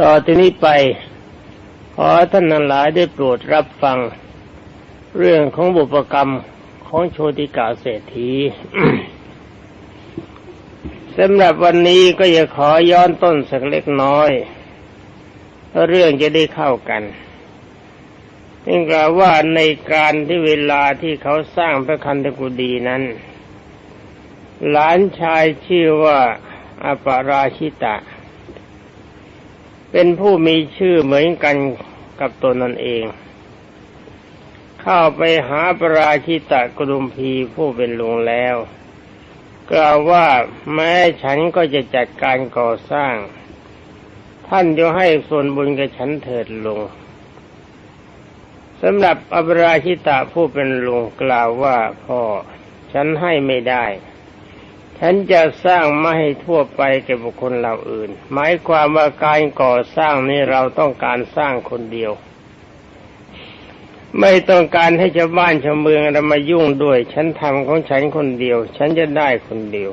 ต่อที่นี้ไปขอท่านทั้งหลายได้โปรดรับฟัง เรื่องของบุปกรรมของโชติกาเศรษฐีสำหรับวันนี้ก็จะขอย้อนต้นสักเล็กน้อยเพราะเรื่องจะได้เข้ากันนี่กล่าวว่าในการที่เวลาที่เขาสร้างพระคันธกุฎีนั้น หลานชายชื่อว่าอปาราชิตะ เป็นผู้มีชื่อเหมือนกันกับตนนั่นเอง เข้าไปหาปราชิตะกรุมพีผู้เป็นลุงแล้ว กล่าวว่าแม้ฉันก็จะจัดการก่อสร้าง ท่านจะให้ส่วนบุญกับฉันเถิดลุงสำหรับอปราชิตะผู้เป็นลุงกล่าวว่าพ่อฉันให้ไม่ได้ ฉันจะสร้างไม่ให้ทั่วไปแก่บุคคลเหล่าอื่น หมายความว่าการก่อสร้างนี้เราต้องการสร้างคนเดียว ไม่ต้องการให้ชาวบ้านชาวเมืองเรมายุ่งด้วย ฉันทำของฉันคนเดียว ฉันจะได้คนเดียว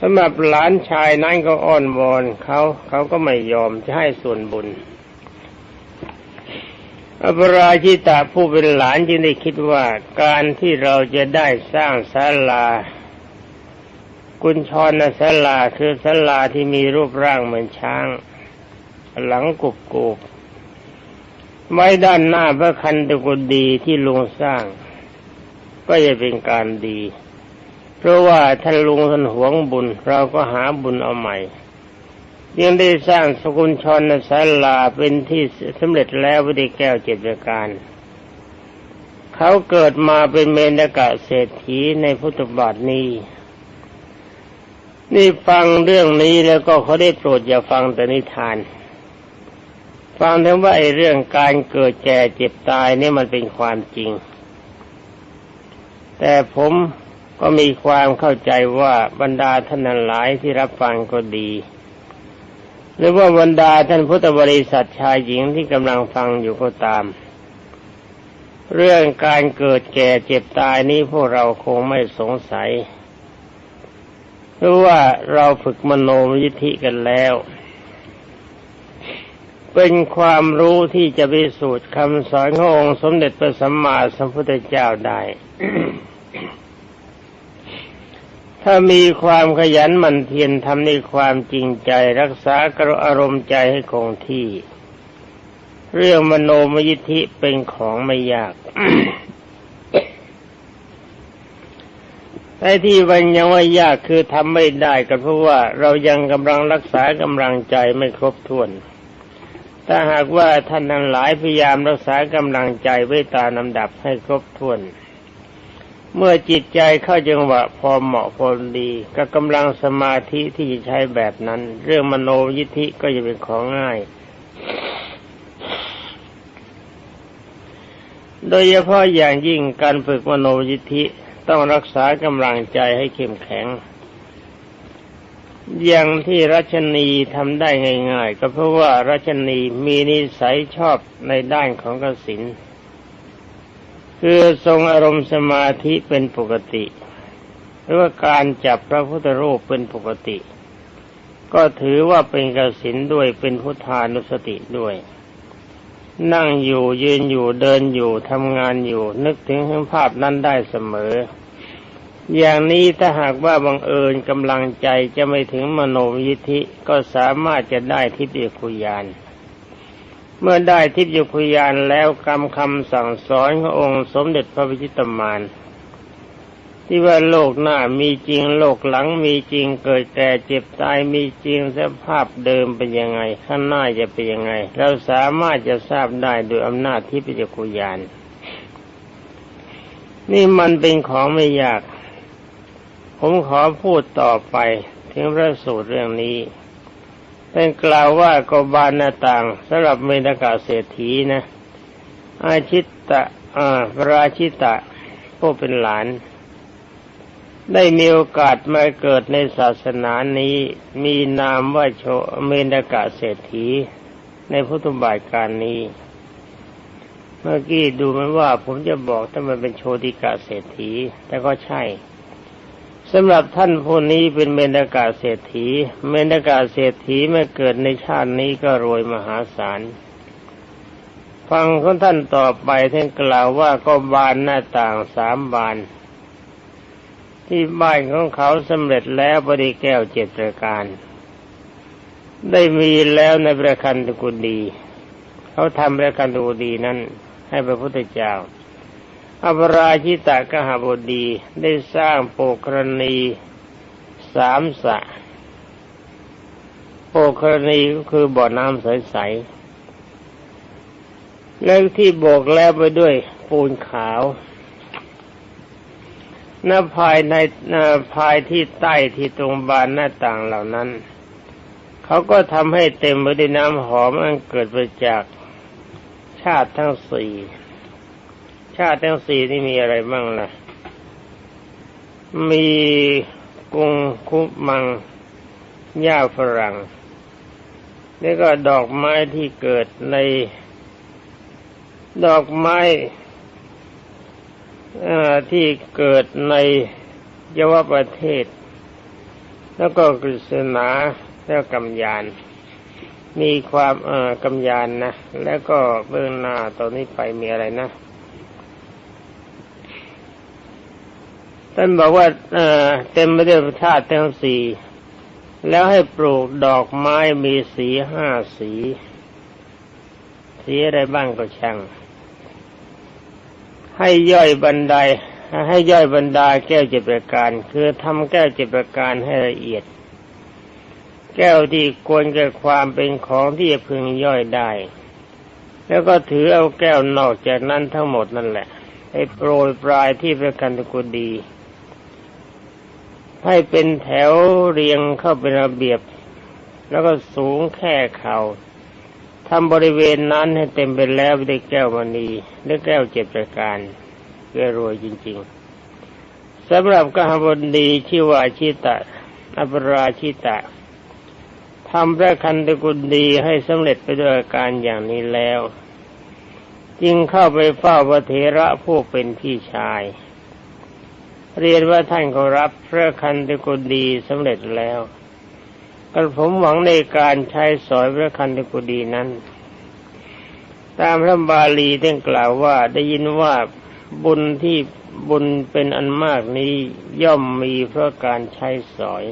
สำหรับหลานชายนั้นก็อ้อนวอนเขาเขาก็ไม่ยอมจะให้ส่วนบุญอปราชิตาผู้เป็นหลานจึงได้คิดว่าการที่เราจะได้สร้างศาลา กุญชรศาลาคือศาลาที่มีรูปร่างเหมือนช้าง หลังกุบกุบไว้ด้านหน้าพระคันตกุดีที่ลุงสร้าง ก็จะเป็นการดี เพราะว่าท่านลุงท่านหวงบุญ เราก็หาบุญเอาใหม่ ยังได้สร้างสกุลชนศาลาเป็นที่สำเร็จแล้ววิธีแก้วเจ็ดประการ เขาเกิดมาเป็นเมนกะเศรษฐีในพุทธบาทนี้ นี่ฟังเรื่องนี้แล้วก็เขาได้โปรดอย่าฟังแต่นิทาน ฟังถึงว่าไอ้เรื่องการเกิดแก่เจ็บตายนี่มันเป็นความจริง แต่ผมก็มีความเข้าใจว่าบรรดาท่านหลายที่รับฟังก็ดี หรือว่าบรรดาท่านพุทธบริษัทชายหญิงที่กำลังฟังอยู่ก็ตาม เรื่องการเกิดแก่เจ็บตายนี้พวกเราคงไม่สงสัย ราะว่าเราฝึกมโนมยิธิกันแล้ว เป็นความรู้ที่จะพิสูจน์คำสอนขององค์สมเด็จพระสัมมาสัมพุทธเจ้าได้ ถ้ามีความขยันหมั่นเพียรทำในความจริงใจรักษากระอารมณ์ใจให้คงที่ เรื่องมโนมยิธิเป็นของไม่ยาก แต่ที่วันยังว่ายากคือทำไม่ได้ก็เพราะว่าเรายังกำลังรักษากำลังใจไม่ครบถ้วน ถ้าหากว่าท่านทั้งหลายพยายามรักษากำลังใจไว้ตามลำดับให้ครบถ้วน เมื่อจิตใจเข้าจังหวะพอเหมาะพอดีกับกำลังสมาธิที่ใช้แบบนั้น เรื่องมโนยิธิก็จะเป็นของง่ายโดยเฉพาะอย่างยิ่งการฝึกมโนยิธิ ต้องรักษากำลังใจให้เข้มแข็ง อย่างที่รัชนีทำได้ง่ายๆ ก็เพราะว่ารัชนีมีนิสัยชอบในด้านของกสินคือทรงอารมณ์สมาธิเป็นปกติ หรือว่าการจับพระพุทธรูปเป็นปกติ ก็ถือว่าเป็นกสินด้วยเป็นพุทธานุสติด้วย นั่งอยู่ยืนอยู่เดินอยู่ทำงานอยู่ นึกถึงภาพนั้นได้เสมอ อย่างนี้ถ้าหากว่าบังเอิญกำลังใจจะไม่ถึงมโนยิทธิก็สามารถจะได้ทิพยคุยาน เมื่อได้ทิพยคุยานแล้วกรรมคำสั่งสอนขององค์สมเด็จพระพิชิตมาร ที่ว่าโลกหน้ามีจริงโลกหลังมีจริงเกิดแก่เจ็บตายมีจริงสภาพเดิมเป็นยังไง ข้างหน้าจะเป็นยังไง เราสามารถจะทราบได้โดยอำนาจทิพยคุยาน นี่มันเป็นของไม่ยาก ผมขอพูดต่อไป ถึงพระสูตรเรื่องนี้เป็นกล่าวว่ากบาลหน้าต่างสำหรับเมตกาเศรษฐีนะ อาชิตตะอ่าระราชิตะผู้เป็นหลาน ได้มีโอกาสมาเกิดในศาสนานี้มีนามว่าโชเมนกาเศรษฐี ในพุทธบาทการนี้ เมื่อกี้ดูมันว่าผมจะบอกถ้ามันเป็นโชติกาเศรษฐี แต่ก็ใช่สำหรับท่านผู้นี้เป็นเมนกาเศรษฐี เมนกาเศรษฐีเมื่อเกิดในชาตินี้ก็รวยมหาศาล ฟังของท่านต่อไปท่านกล่าวว่าก็บานหน้าต่างสามบาน ที่บ้านของเขาสำเร็จแล้วบริแก้วเจ็ดประการ ได้มีแล้วในประคันตกุดี เขาทำประคันตกุดีนั้น ให้พระพุทธเจ้าอภราชิตากหบดีได้สร้างโปกรณีสามสระโปกรณีก็คือบ่อน้ำใสๆแล้วที่โบกแล้วไปด้วยปูนขาว หน้าภายในหน้าภายที่ใต้ที่ตรงบานหน้าต่างเหล่านั้น เขาก็ทำให้เต็มไปด้วยน้ำหอมอันเกิดมาจากชาติทั้งสี่ชาติทั้งสี่นี่มีอะไรบ้างล่ะ มีกุงคุมังหญ้าฝรั่งแล้วก็ดอกไม้ที่เกิดใน ดอกไม้ ที่เกิดในยวประเทศ แล้วก็กฤษณาแล้วกำยาน มีความเอ่อกำยานนะ แล้วก็เบื้องหน้าตอนนี้ไปมีอะไรนะท่านบอกว่าเเต็มไปด้วยธาตุทั้งสี่แล้วให้ปลูกดอกไม้มีสีห้าสี สีอะไรบ้างก็ช่าง ให้ย่อยบันไดให้ย่อยบรรดาแก้วเจ็ดประการ คือทำแก้วเจ็ดประการให้ละเอียด แก้วที่ควรแก่ความเป็นของที่จะพึงย่อยได้ แล้วก็ถือเอาแก้วนอกจากนั้นทั้งหมดนั่นแหละให้โปรยปลายที่พระกันตกุดี ให้เป็นแถวเรียงเข้าเป็นระเบียบ แล้วก็สูงแค่เขา่า ทำบริเวณนั้นให้เต็มไปแล้วด้วยแก้วมณีด้วยแก้วเจ็ดประการเพื่อรวยจริง ๆสำหรับกหบดีชื่อว่าชิตะอัปราชิตะทำพระคันตกุลดีให้สำเร็จไปด้วยการอย่างนี้แล้ว จึงเข้าไปเฝ้าพระเถระผู้เป็นพี่ชาย เรียนว่าท่านก็รับพระคันตกุลดีสำเร็จแล้ว กระผมหวังในการใช้สอยพระคันตกุดีนั้น ตามพระบาลีได้กล่าวว่าได้ยินว่าบุญที่บุญเป็นอันมากนี้ย่อมมีเพราะการใช้สอย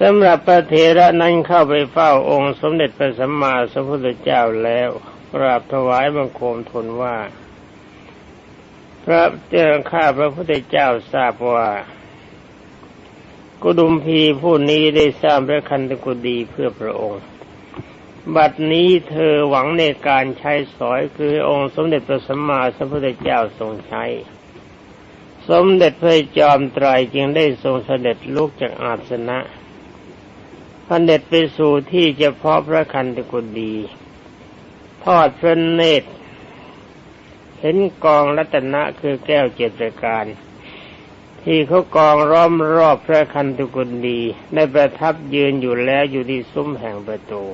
สำหรับพระเถระนั้นเข้าไปเฝ้าองค์สมเด็จพระสัมมาสัมพุทธเจ้าแล้วกราบถวายบังคมทูลว่า พระเจ้าข้าพระพุทธเจ้าทราบว่า กุดุมพีผู้นี้ได้สร้างพระคันตกุดีเพื่อพระองค์ บัดนี้เธอหวังในการใช้สอยคือองค์สมเด็จพระสัมมาสัมพุทธเจ้าทรงใช้ สมเด็จพระจอมไตรจึงได้ทรงเสด็จลุกจากอาสนะพันเด็จไปสู่ที่เฉพาะพระคันตกุดี ทอดพระเนตร เห็นกองรัตนะคือแก้วเจ็ดประการ ที่เขากองร้อมรอบพระคันตุกุลดีได้ประทับยืนอยู่แล้วอยู่ที่ซุ้มแห่งประตู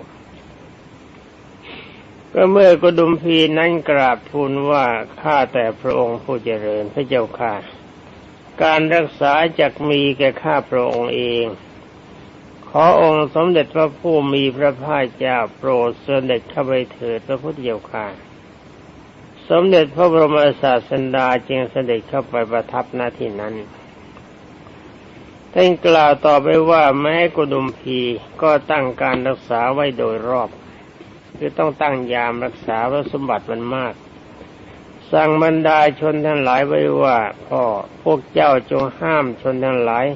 ก็เมื่อกุดุมพีนั้นกราบทูลว่าข้าแต่พระองค์ผู้เจริญพระเจ้าค่ะ การรักษาจักมีแก่ข้าพระองค์เอง ขอองค์สมเด็จพระผู้มีพระภาคเจ้าโปรดเสด็จเข้าไปเถิดพระพุทธเจ้าค่ะ สมเด็จพระบรมศาสดาจึงเสด็จเข้าไปประทับหน้าที่นั้นท่านกล่าวต่อไปว่าแม้กุดุมพีก็ตั้งการรักษาไว้โดยรอบ คือต้องตั้งยามรักษาพระสมบัติมันมาก สั่งบรรดาชนทั้งหลายไว้ว่าพ่อพวกเจ้าจงห้ามชนทั้งหลาย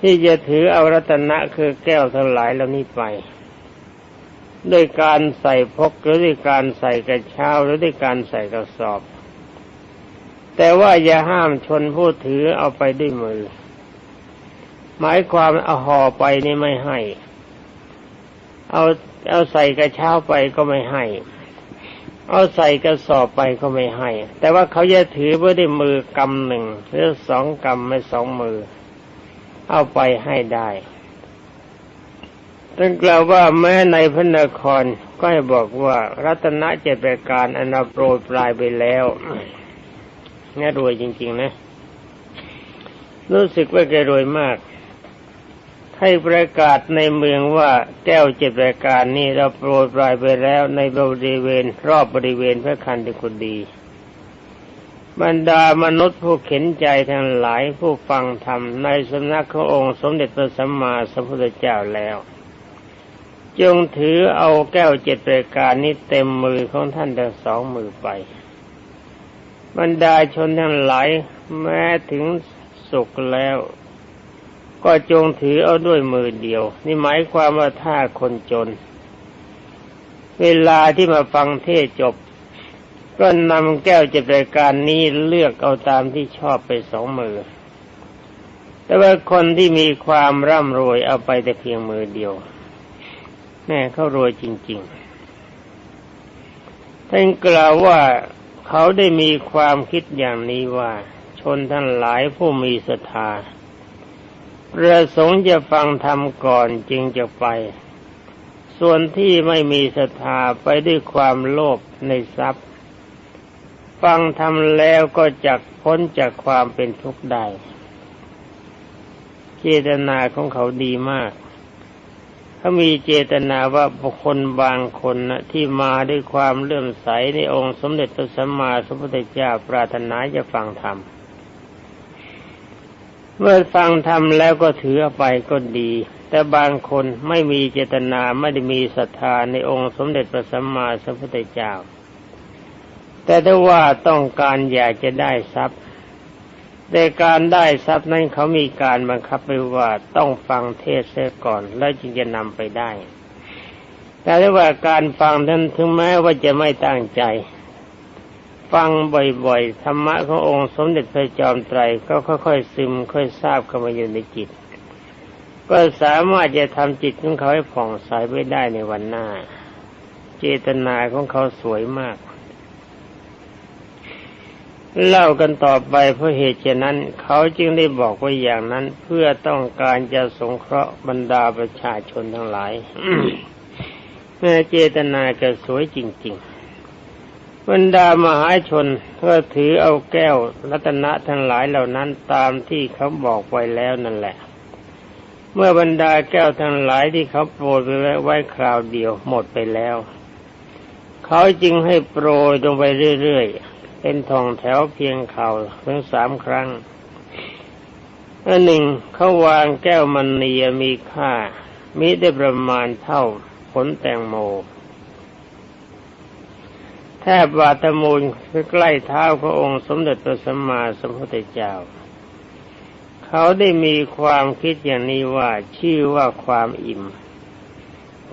ที่จะถือเอารัตนะคือแก้วทั้งหลายเหล่านี้ไป ด้วยการใส่พกหรือด้วยการใส่กระเช้าหรือด้วยการใส่กระสอบ แต่ว่าอย่าห้ามชนผู้ถือเอาไปด้วยมือ หมายความเอาห่อไปนี่ไม่ให้ เอาเอาใส่กระเช้าไปก็ไม่ให้ เอาใส่กระสอบไปก็ไม่ให้ แต่ว่าเขาจะถือไว้ด้วยมือกำหนึ่งหรือสองกำไม่สองมือ เอาไปให้ได้ ท่านกล่าวว่าแม้ในพระนครก็ให้บอกว่ารัตนเจตประการอนาโปรยปลายไปแล้วน่ารวยจริง ๆ นะ รู้สึกว่าแกรวยมาก ให้ประกาศในเมืองว่าแก้วเจ็ดรายการนี้เราโปรยปลายไปแล้วในบริเวณ รอบบริเวณพระคันธกุฎีบรรดามนุษย์ผู้เข็นใจทั้งหลายผู้ฟังธรรมในสำนักขององค์สมเด็จพระสัมมาสัมพุทธเจ้าแล้ว จงถือเอาแก้วเจ็ดรายการนี้เต็มมือของท่านทั้งสองมือไป บรรดาชนทั้งหลายแม้ถึงสุขแล้ว ก็จงถือเอาด้วยมือเดียว นี่หมายความว่าถ้าคนจน เวลาที่มาฟังเทศจบ ก็นำแก้วเจ็ดรายการนี้เลือกเอาตามที่ชอบไปสองมือ แต่ว่าคนที่มีความร่ำรวยเอาไปแต่เพียงมือเดียว แม่เขารวยจริง ๆ ท่านกล่าวว่าเขาได้มีความคิดอย่างนี้ว่า ชนทั้งหลายผู้มีศรัทธาประสงค์จะฟังธรรมก่อนจึงจะไป ส่วนที่ไม่มีศรัทธาไปด้วยความโลภในทรัพย์ ฟังธรรมแล้วก็จักพ้นจากความเป็นทุกข์ได้เจตนาของเขาดีมาก เขามีเจตนาว่าบุคคลบางคนนะที่มาด้วยความเลื่อมใสในองค์สมเด็จพระสัมมาสัมพุทธเจ้าปรารถนาจะฟังธรรมเมื่อฟังธรรมแล้วก็ถือไปก็ดี แต่บางคนไม่มีเจตนาไม่ได้มีศรัทธาในองค์สมเด็จพระสัมมาสัมพุทธเจ้า แต่ถ้าว่าต้องการอยากจะได้ทรัพย์ แต่การได้ทรัพย์นั้นเขามีการบังคับไว้ว่าต้องฟังเทศเสียก่อน แล้วจึงจะนำไปได้ แต่ถ้าว่าการฟังนั้นถึงแม้ว่าจะไม่ตั้งใจ ฟังบ่อยๆธรรมะขององค์สมเด็จพระจอมไตรก็ค่อยๆซึมค่อยทราบเข้ามาอยู่ในจิต ก็สามารถจะทำจิตของเขาให้ผ่องใสไว้ได้ในวันหน้า เจตนาของเขาสวยมาก เล่ากันต่อไปเพราะเหตุฉะนั้น เขาจึงได้บอกไว้อย่างนั้นเพื่อต้องการจะสงเคราะห์บรรดาประชาชนทั้งหลายแม่เจตนาก็สวยจริง ๆ บรรดามหาชนก็ถือเอาแก้วรัตนะทั้งหลายเหล่านั้นตามที่เขาบอกไว้แล้วนั่นแหละ เมื่อบรรดาแก้วทั้งหลายที่เขาโปรยไปไว้คราวเดียวหมดไปแล้ว เขาจึงให้โปรยลงไปเรื่อยๆ เป็นทองแถวเพียงเข่าถึงสามครั้งอันหนึ่งเขาวางแก้วมันเนียมีค่ามีได้ประมาณเท่าผลแตงโมแทบบาทมูลใกล้เท้าพระองค์สมเด็จพระสัมมาสัมพุทธเจ้า เขาได้มีความคิดอย่างนี้ว่าชื่อว่าความอิ่ม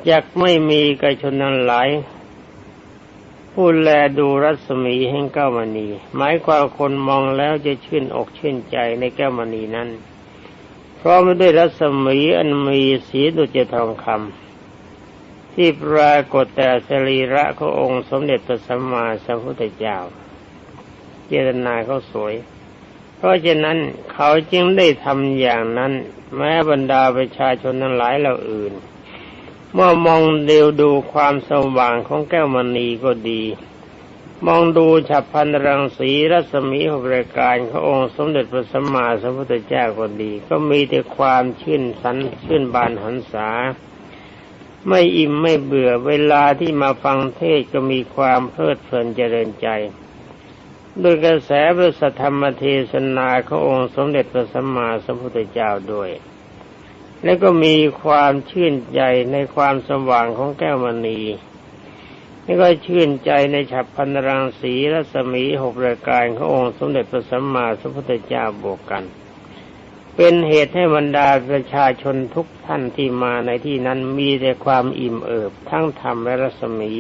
อยากไม่มีกระชนนั้นหลาย ผู้แลดูรัศมีแห่งแก้วมณี หมายความคนมองแล้วจะชื่นอกชื่นใจในแก้วมณีนั้น เพราะไม่ด้วยรัศมีอันมีสีดุจทองคำที่ปรากฏแต่สรีระขององค์สมเด็จพระสัมมาสัมพุทธเจ้า เจตนาเขาสวย เพราะฉะนั้นเขาจึงได้ทำอย่างนั้น แม้บรรดาประชาชนทั้งหลายเหล่าอื่น เมื่อมองเดียวดูความสว่างของแก้วมณีก็ดี มองดูฉับพันรังสีรัศมีหกรายการขององค์สมเด็จพระสัมมาสัมพุทธเจ้าก็ดี ก็มีแต่ความชื่นสันชื่นบานหันษา ไม่อิ่มไม่เบื่อเวลาที่มาฟังเทศก็มีความเพลิดเพลินเจริญใจโดยกระแสพระสัทธรรมเทศนาขององค์สมเด็จพระสัมมาสัมพุทธเจ้าด้วย และก็มีความชื่นใจในความสว่างของแก้วมณีนี่ก็ชื่นใจในฉับพันรังสีรัศมีหกรายการขององค์สมเด็จพระสัมมาสัมพุทธเจ้าบวกกัน เป็นเหตุให้บรรดาประชาชนทุกท่านที่มาในที่นั้นมีแต่ความอิ่มเอิบ ทั้งธรรมและรัศมี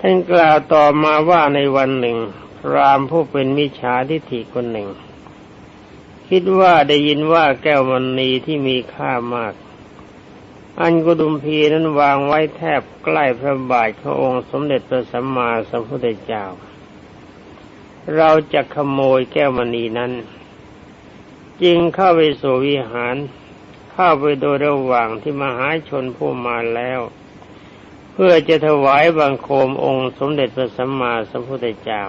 ท่านกล่าวต่อมาว่าในวันหนึ่งพรามผู้เป็นมิจฉาทิฏฐิคนหนึ่ง คิดว่าได้ยินว่าแก้วมณีที่มีค่ามาก อันกุดุมพีนั้นวางไว้แทบใกล้พระบาทขององค์สมเด็จพระสัมมาสัมพุทธเจ้า เราจะขโมยแก้วมณีนั้น จึงเข้าไปสู่วิหาร เข้าไปโดยระหว่างที่มหาชนผู้มาแล้ว เพื่อจะถวายบังคมองค์สมเด็จพระสัมมาสัมพุทธเจ้า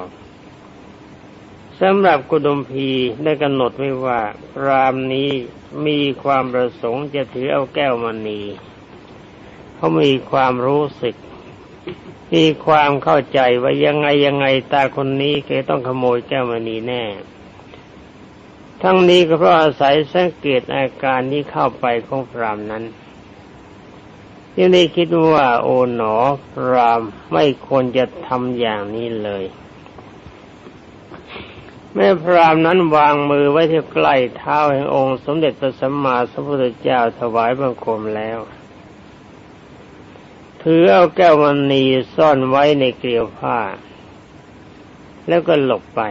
สำหรับกุดมพีได้กำหนดไว้ว่ารามนี้มีความประสงค์จะถือเอาแก้วมณีเขามีความรู้สึก มีความเข้าใจว่ายังไงยังไงตาคนนี้แกต้องขโมยแก้วมณีแน่ ทั้งนี้ก็เพราะอาศัยสังเกตอาการที่เข้าไปของพรามนั้นยังได้คิดว่าโอ๋หนอพรามไม่ควรจะทำอย่างนี้เลย แม่พรามนั้นวางมือไว้ที่ใกล้เท้าแห่งองค์ สมเด็จพระสัมมาสัมพุทธเจ้าถวายบังคมแล้ว ถือเอาแก้วมณีซ่อนไว้ในเกลียวผ้า แล้วก็หลบไป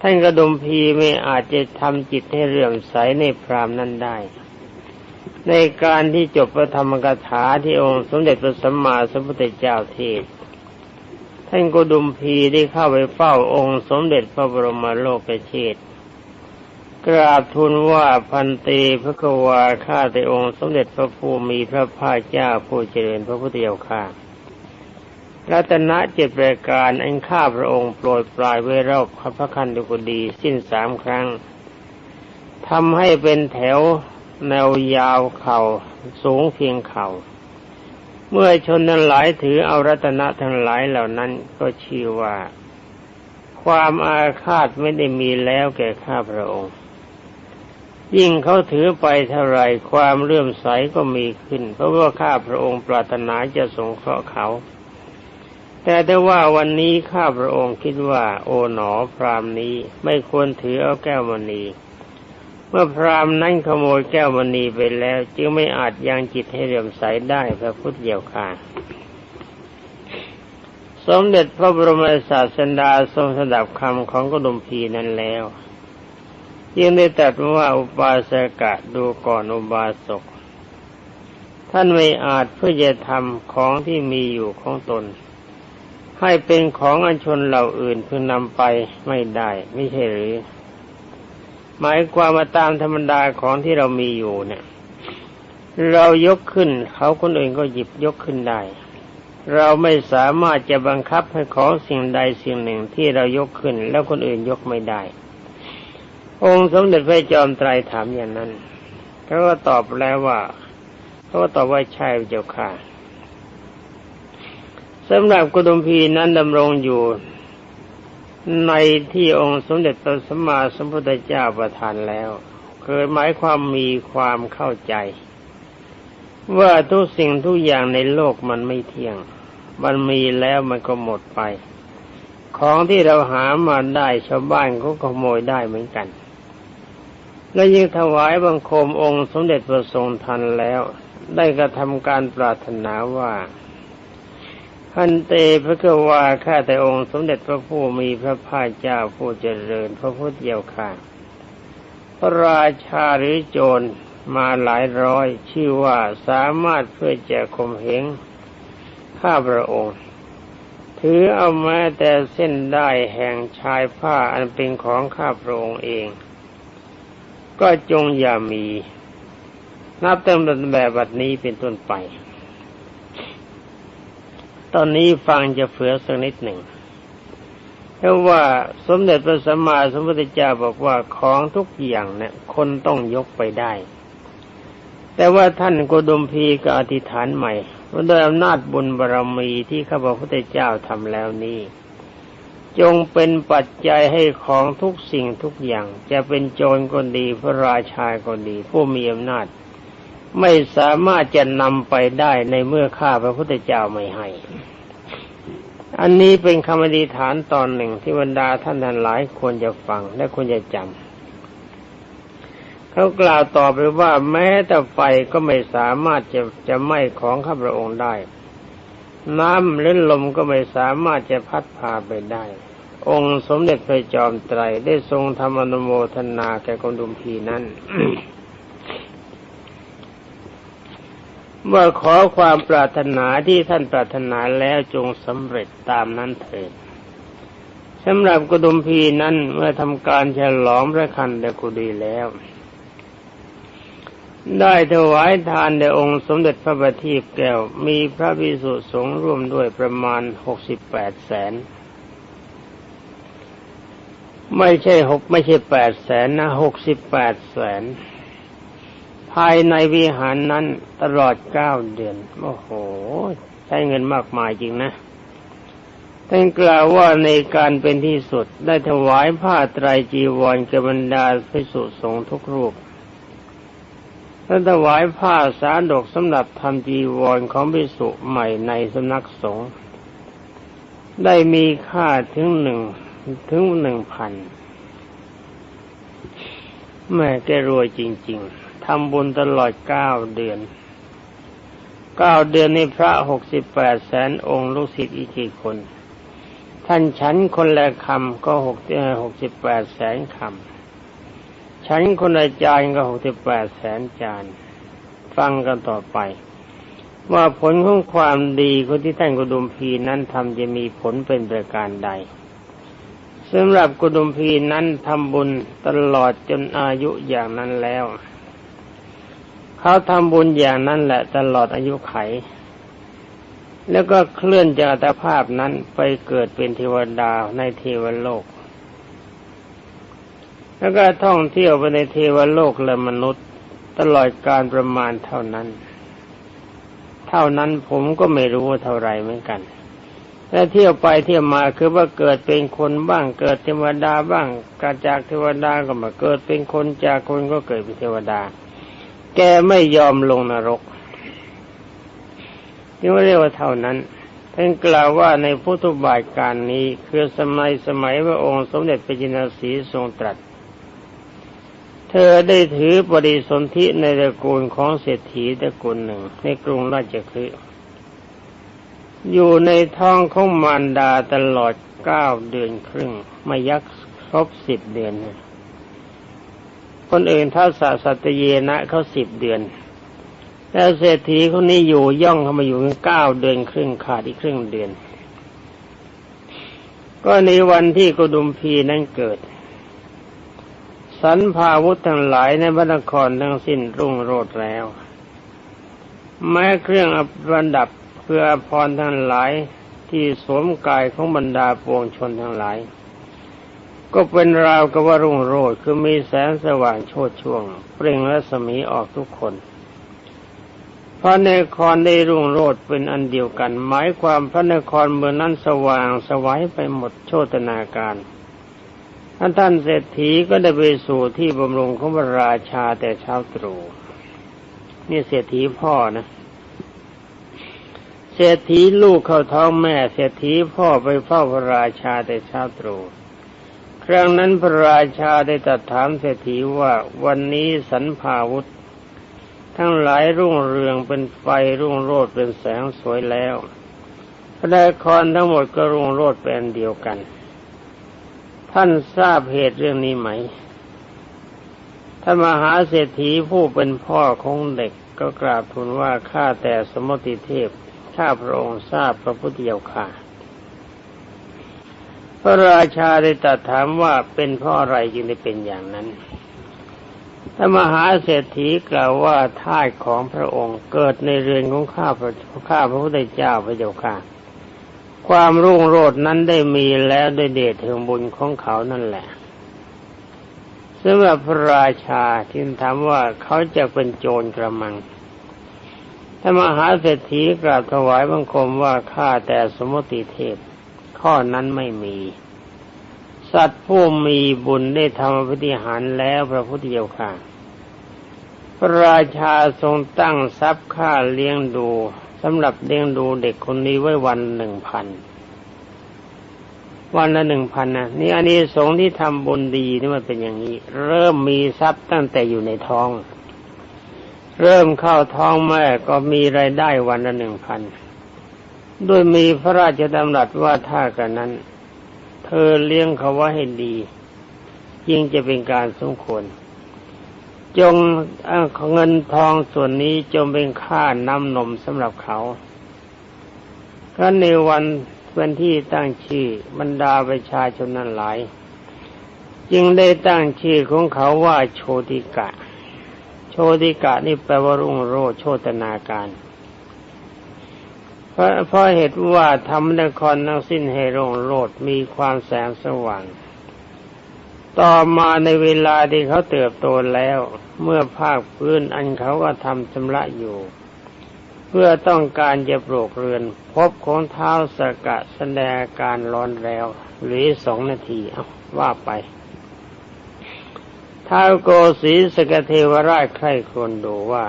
ท่านกระดมพีไม่อาจจะทำจิตให้เรื่อมใสในพรามนั้นได้ ในการที่จบพระธรรมกถาที่องค์สมเด็จพระสัมมาสัมพุทธเจ้าเทศ ท่านกุดุมพีได้เข้าไปเฝ้าองค์สมเด็จพระบรมโลกเชษกราบทูลว่าพันตีพระกวาข้าแต่องค์สมเด็จพระภูมิพระภาคเจ้าผู้เจริญพระพุทธเจ้าข้ารัตนะเจ็ดประการอันข้าพระองค์โปรดปลายไว้รอบพระคันธุกดีสิ้นสามครั้งทำให้เป็นแถวแนวยาวเข่าสูงเพียงเข่า เมื่อชนนั้นหลายถือเอารัตนะทั้งหลายเหล่านั้นก็ชื่อว่า ความอาฆาตไม่ได้มีแล้วแก่ข้าพระองค์ ยิ่งเขาถือไปเท่าไรความเลื่อมใสก็มีขึ้น เพราะว่าข้าพระองค์ปรารถนาจะสงเคราะห์เขา แต่ได้ว่าวันนี้ข้าพระองค์คิดว่า โอ๋หนอพรามนี้ไม่ควรถือเอาแก้วมณี เมื่อพรามนั้นขโมยแก้วมณีไปแล้ว จึงไม่อาจยังจิตให้เรื่อมใสได้พระพุทธเจ้าค่ะ สมเด็จพระบรมศาสดาทรงสดับคำของกดุมพีนั้นแล้วยังได้ตรัสว่าอุบาสกะดูก่อนอุบาสก ท่านไม่อาจเพื่อจะทำของที่มีอยู่ของตน ให้เป็นของอันชนเหล่าอื่นเพื่อนำไปไม่ได้ไม่ใช่หรือ หมายความมาตามธรรมดาของที่เรามีอยู่เนี่ย เรายกขึ้นเขาคนอื่นก็หยิบยกขึ้นได้ เราไม่สามารถจะบังคับให้ของสิ่งใดสิ่งหนึ่งที่เรายกขึ้น แล้วคนอื่นยกไม่ได้ องค์สมเด็จพระจอมไตรถามอย่างนั้นเขาก็ตอบแล้วว่าเขาก็ตอบว่าใช่เจ้าค่ะสำหรับกุดุมพีนั้นดำรงอยู่ ในที่องค์สมเด็จพระสัมมาสัมพุทธเจ้าประทานแล้วเคยหมายความมีความเข้าใจ ว่าทุกสิ่งทุกอย่างในโลกมันไม่เที่ยง มันมีแล้วมันก็หมดไป ของที่เราหามาได้ชาวบ้านเขาขโมยได้เหมือนกัน และยิ่งถวายบังคมองค์สมเด็จพระทรงทันแล้ว ได้กระทำการปรารถนาว่า พันเตพระกวาข้าแต่องค์สมเด็จพระผู้มีพระภาคเจ้าผู้เจริญ พระพุทธเจ้าค่ะพระราชาหรือโจรมาหลายร้อย ชื่อว่าสามารถเพื่อจะข่มเหงข้าพระองค์ ถือเอาแม้แต่เส้นได้แห่งชายผ้าอันเป็นของข้าพระองค์เอง ก็จงอย่ามี นับเต็มแบบบนี้เป็นต้นไป ตอนนี้ฟังจะเฟือสักนิดหนึ่งเพราะว่าสมเด็จพระสัมมาสัมพุทธเจ้าบอกว่าของทุกอย่างเนี่ย คนต้องยกไปได้ แต่ว่าท่านโกดมพีก็อธิษฐานใหม่ว่าโดยอำนาจบุญบารรมีที่ข้าพระพุทธเจ้าทำแล้วนี้ จงเป็นปัจจัยให้ของทุกสิ่งทุกอย่าง จะเป็นโจรก็ดีพระราชาก็ดี ผู้มีอำนาจ ไม่สามารถจะนำไปได้ในเมื่อข้าพระพุทธเจ้าไม่ให้ อันนี้เป็นคำอธิษฐานตอนหนึ่งที่บรรดาท่านทั้งหลายควรจะฟังและควรจะจำเขากล่าวต่อไปว่าแม้แต่ไฟก็ไม่สามารถจะจะไหม้ของข้าพระองค์ได้ น้ำหรือลมก็ไม่สามารถจะพัดพาไปได้ องค์สมเด็จพระจอมไตรได้ทรงทำอนุโมทนาแก่กดุมพีนั้น ว่าขอความปรารถนาที่ท่านปรารถนาแล้วจงสำเร็จตามนั้นเถิดสำหรับกุดุมพีนั้นเมื่อทำการฉลองพระคันเดกุดีแล้ว ได้ถวายทานแด่องค์สมเด็จพระบัณฑิตแก้ว มีพระภิกษุสงฆ์ร่วมด้วยประมาณหกสิบแปดแสน ไม่ใช่หกไม่ใช่แปดแสนนะหกสิบแปดแสน ภายในวิหารนั้นตลอดเก้าเดือน โอ้โห ใช้เงินมากมายจริงนะท่านกล่าวว่าในการเป็นที่สุดได้ถวายผ้าไตรจีวรแก่บรรดาพิสุสงฆ์ทุกรูปท่านถวายผ้าสาดกสำหรับทำจีวรของพิสุใหม่ในสำนักสงฆ์ได้มีค่าถึงหนึ่งถึงหนึ่งพันแม่แกรวยจริง ๆ ทำบุญตลอดเก้าเดือนเก้าเดือนในพระหกสิบแปดแสนองค์ลูกศิษย์อีกกี่คน ท่านฉันคนละคำก็หกหกสิบแปดแสนคำฉันคนละจานก็หกสิบแปดแสนจานฟังกันต่อไป ว่าผลของความดีคนที่ท่านกุดุมพีนั้นทำจะมีผลเป็นประการใดสำหรับกุดุมพีนั้นทำบุญตลอดจนอายุอย่างนั้นแล้ว เขาทำบุญอย่างนั้นแหละตลอดอายุไข แล้วก็เคลื่อนจากอัตภาพนั้นไปเกิดเป็นเทวดาในเทวโลก แล้วก็ท่องเที่ยวไปในเทวโลกและมนุษย์ ตลอดการประมาณเท่านั้น เท่านั้นผมก็ไม่รู้ว่าเท่าไรเหมือนกันแล้วเที่ยวไปเที่ยวมาคือว่าเกิดเป็นคนบ้างเกิดเทวดาบ้างกาจากเทวดาก็มาเกิดเป็นคนจากคนก็เกิดเป็นเทวดา แกไม่ยอมลงนรกนี่ว่เรียกว่าเท่านั้นท่านกล่าวว่าในพุทธบาทการนี้คือสมัยสมัยพระองค์สมเด็จพระจินสีทรงตรัส เธอได้ถือบริสนธิในตระกูลของเศรษฐีตระกูลหนึ่ง ในกรุงราชคฤห์อยู่ในท้องของมารดาตลอดเก้าเดือนครึ่ง ไมายักครบสิบเดือน คนอื่นท้าสาสัตเยนะเขาสิบเดือน แล้วเศรษฐีคนนี้อยู่ย่องเข้ามาอยู่เก้าเดือนครึ่งขาดอีกครึ่งเดือน ก็ในวันที่กุดุมพีนั้นเกิด สันพาวุธทั้งหลายในพระนครทั้งสิ้นรุ่งโรจน์แล้ว แม้เครื่องประดับเพื่อพรทั้งหลายที่สวมกายของบรรดาปวงชนทั้งหลาย ก็เป็นราวกับว่ารุ่งโรจน์คือมีแสงสว่างโชดช่วง เปล่งและสมีออกทุกคนพระนครได้รุ่งโรจน์เป็นอันเดียวกัน หมายความพระนครเมืองนั้นสว่างสวัยไปหมดโชตนาการท่านท่านเศรษฐีก็ได้ไปสู่ที่บำรุงของพระราชาแต่เช้าตรู่นี่เศรษฐีพ่อนะเศรษฐีลูกเข้าท้องแม่ เศรษฐีพ่อไปเฝ้าพระราชาแต่เช้าตรู่ ครั้งนั้นพระราชาได้ตรัสถามเศรษฐีว่าวันนี้สันพาวุธ ทั้งหลายรุ่งเรืองเป็นไฟรุ่งโรดเป็นแสงสวยแล้วพระนครทั้งหมดก็รุ่งโรดเป็นเดียวกัน ท่านทราบเหตุเรื่องนี้ไหมท่านมหาเศรษฐีผู้เป็นพ่อของเด็กก็กราบทูลว่าข้าแต่สมมติเทพข้าพระองค์ทราบพระพุทธเจ้าค่ะ พระราชาได้ตรัสถามว่าเป็นเพราะอะไรจึงได้เป็นอย่างนั้นถ้ามหาเศรษฐีกล่าวว่าทาสของพระองค์เกิดในเรือนของข้าพระข้าพระพุทธเจ้าพระเจ้าค่ะ ความรุ่งโรจน์นั้นได้มีแล้วด้วยเดชแห่งบุญของเขานั่นแหละสำหรับพระราชาที่ถามว่าเขาจะเป็นโจรกระมังถ้ามหาเศรษฐีกราบถวายบังคมว่าข้าแต่สมมติเทพ ข้อนั้นไม่มี สัตว์ผู้มีบุญได้ทำปฏิหารแล้วพระพุทธเจ้าค่ะ พระราชาทรงตั้งทรัพย์ค่าเลี้ยงดูสำหรับเลี้ยงดูเด็กคนนี้ไว้วันหนึ่งพันวันละหนึ่งพันนะนี่อันนี้สงที่ทำบุญดีนี่มันเป็นอย่างนี้ เริ่มมีทรัพย์ตั้งแต่อยู่ในท้อง เริ่มเข้าท้องแม่ก็มีรายได้วันละหนึ่งพัน ด้วยมีพระราชดำรัสว่าถ้ากันนั้น เธอเลี้ยงเขาว่าให้ดียิ่งจะเป็นการสมควรจงเงินทองส่วนนี้จงเป็นค่าน้ำนมสำหรับเขาก็ในวันวันที่ตั้งชื่อบรรดาประชาชนนั้นหลาย จึงได้ตั้งชื่อของเขาว่าโชติกะชติกะนี่แปลว่ารุ่งโรจน์โชตนาการ เพราะเพราะเหตุว่าทำนครทั้งสิ้นให้ร่งโรจน์มีความแสงสว่าง ต่อมาในเวลาที่เขาเติบโตแล้ว เมื่อภาคพื้นอันเขาก็ทำชำระอยู่ เพื่อต้องการจะปลูกเรือน พบของเท้าสกะแสดงการร้อนแล้ว หรือสองนาทีเอาว่าไปท้าโกสีสกเทวราชใครควรดูว่า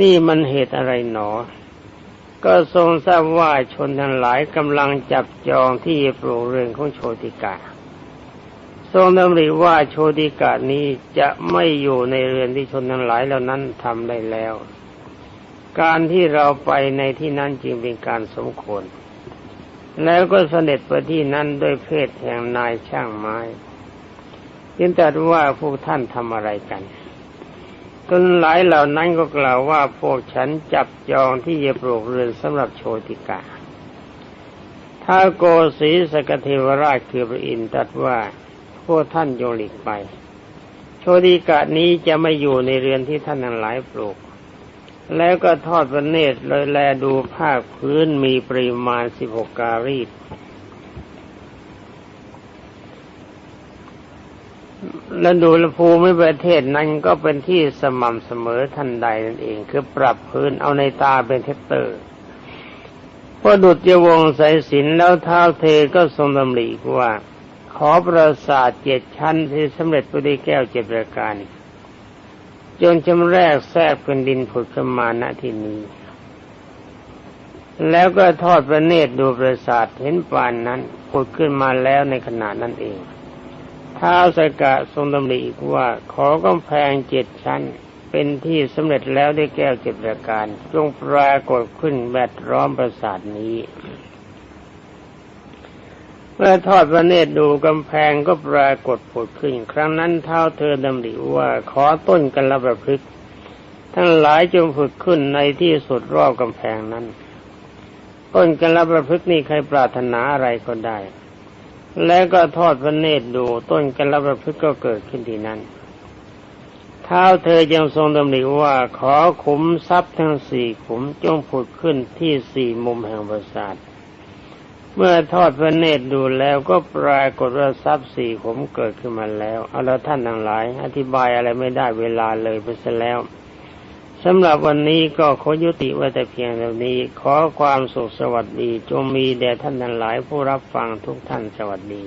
นี่มันเหตุอะไรหนอ ก็ทรงทราบว่าชนทั้งหลายกำลังจับจองที่ปลูกเรือนของโชติกา ทรงดำริว่าโชติกานี้จะไม่อยู่ในเรือนที่ชนทั้งหลายเหล่านั้นทำได้แล้ว การที่เราไปในที่นั้นจึงเป็นการสมควร แล้วก็เสด็จไปที่นั้นด้วยเพศแห่งนายช่างไม้ยินแต่ว่าพวกท่านทำอะไรกัน คนหลายเหล่านั้นก็กล่าวว่าพวกฉันจับจองที่จะปลูกเรือนสำหรับโชติกาถ้าโกศีสกเทวราชคือพระอินทร์ตรัสว่าพวกท่านโยหลีกไป โชติกานี้จะไม่อยู่ในเรือนที่ท่านทั้งหลายปลูก แล้วก็ทอดพระเนตรเลยแลดูภาคพื้นมีปริมาณสิบหกการีด และดูลภูมิประเทศนั้นก็เป็นที่สม่ำเสมอทันใดนั่นเอง คือปรับพื้นเอาในตาเป็นเทคเตอร์พอดุจยวงสายสินแล้วเท้าเทก็ทรงดำริว่า ขอประสาทเจ็ดชั้นที่สำเร็จปด้วยแก้วเจ็ดประการจนจำแรกแทรกเป็นดินผุดขึ้นมาณที่นี้แล้วก็ทอดพระเนตรดูประสาทเห็นปานนั้นผุดขึ้นมาแล้วในขณะนั้นเอง ท้าวสกะทรงดำริอีกว่าขอกำแพงเจ็ดชั้น เป็นที่สำเร็จแล้วด้วยแก้วเจ็ดประการจงปรากฏขึ้นแวดร้อมปราสาทนี้ เมื่อทอดพระเนตรดูกำแพงก็ปรากฏผุดขึ้น ครั้งนั้นเท้าเธอดำริว่าขอต้นกันละประพฤกทั้งหลายจงผุดขึ้นในที่สุดรอบกำแพงนั้นต้นกันละประพฤกนี่ใครปรารถนาอะไรก็ได้ แล้วก็ทอดพระเนตรดูต้นกัลประพฤกก็เกิดขึ้นที่นั้น เท้าเธอยังทรงดำริว่าขอขุมทรัพย์ทั้งสี่ขุมจงผุดขึ้นที่สี่มุมแห่งปราสาทเมื่อทอดพระเนตรดูแล้วก็ปรากฏว่าทรัพย์สี่ขุมเกิดขึ้นมาแล้วเอาละท่านทั้งหลาย อธิบายอะไรไม่ได้เวลาเลยไปซะแล้ว สำหรับวันนี้ก็ขอยุติไว้แต่เพียงเท่านี้ ขอความสุขสวัสดีจงมีแด่ท่านทั้งหลายผู้รับฟังทุกท่านสวัสดี